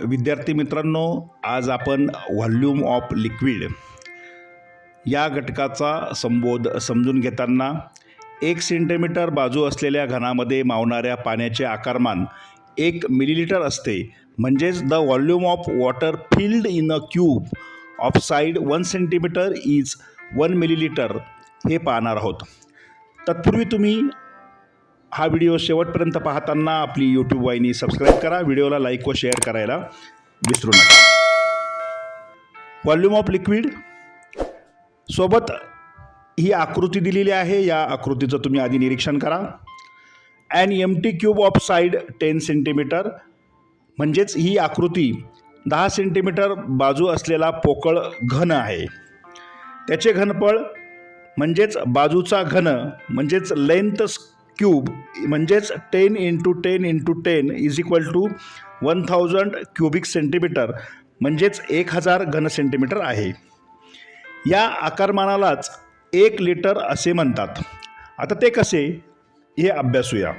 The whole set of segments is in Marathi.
विद्यार्थी मित्रांनो आज आपण व्हॉल्यूम ऑफ लिक्विड या घटकाचा संबोध समजून घेताना एक सेंटीमीटर बाजू असलेल्या घनामध्ये मावणाऱ्या पाण्याचे आकारमान एक मिलीलिटर असते. म्हणजेच the volume of water filled in a cube of side one centimetre is one millilitre हे पाहणार आहोत. तत्पूर्वी तुम्ही हा व्हिडिओ शेवटपर्यंत पाहताना आपली यूट्यूब वाहिनी सबस्क्राईब करा व्हिडिओला लाईक व शेअर करायला विसरू नका. व्हॉल्यूम ऑफ लिक्विड सोबत ही आकृती दिलेली आहे या आकृतीचं तुम्ही आधी निरीक्षण करा. And empty cube of side ten centimetre म्हणजेच ही आकृती दहा सेंटीमीटर बाजू असलेला पोकळ घन आहे. त्याचे घनफळ म्हणजेच बाजूचा घन म्हणजेच लेंथ क्यूब म्हणजेच ten into ten into ten is equal to one thousand cubic centimetre म्हणजेच एक हजार घन सेंटीमीटर आहे. या आकारमानालाच एक लिटर असे म्हणतात. आता ते कसे? हे अभ्यासूया.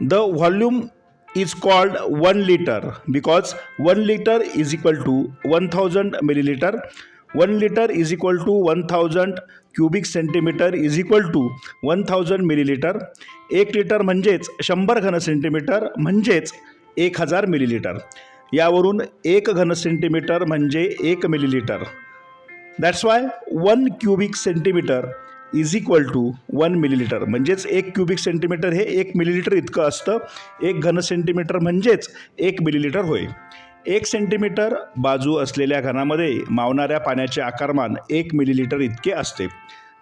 The volume is called one litre because one litre is equal to one thousand millilitre one litre is equal to one thousand cubic centimetre is equal to one thousand millilitre एक लिटर म्हणजेच शंभर घन सेंटीमीटर म्हणजेच एक हजार मिलीलिटर यावरून एक घन सेंटीमीटर म्हणजे एक millilitre that's why one cubic centimetre is equal to one millilitre म्हणजेच एक क्युबिक सेंटीमीटर हे एक मिलीलिटर इतकं असतं. एक घन सेंटीमीटर म्हणजेच एक मिलीलिटर होय. एक सेंटीमीटर बाजू असलेल्या घनामध्ये मावणाऱ्या पाण्याचे आकारमान एक मिलीलिटर इतके असते.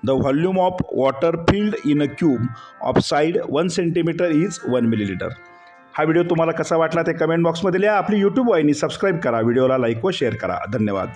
The volume of water filled in a cube of side one centimetre is one millilitre हा व्हिडिओ तुम्हाला कसा वाटला ते कमेंट बॉक्समध्ये लिहा. आपली यूट्यूब वाहिनी सबस्क्राईब करा. व्हिडिओला लाईक व शेअर करा. धन्यवाद.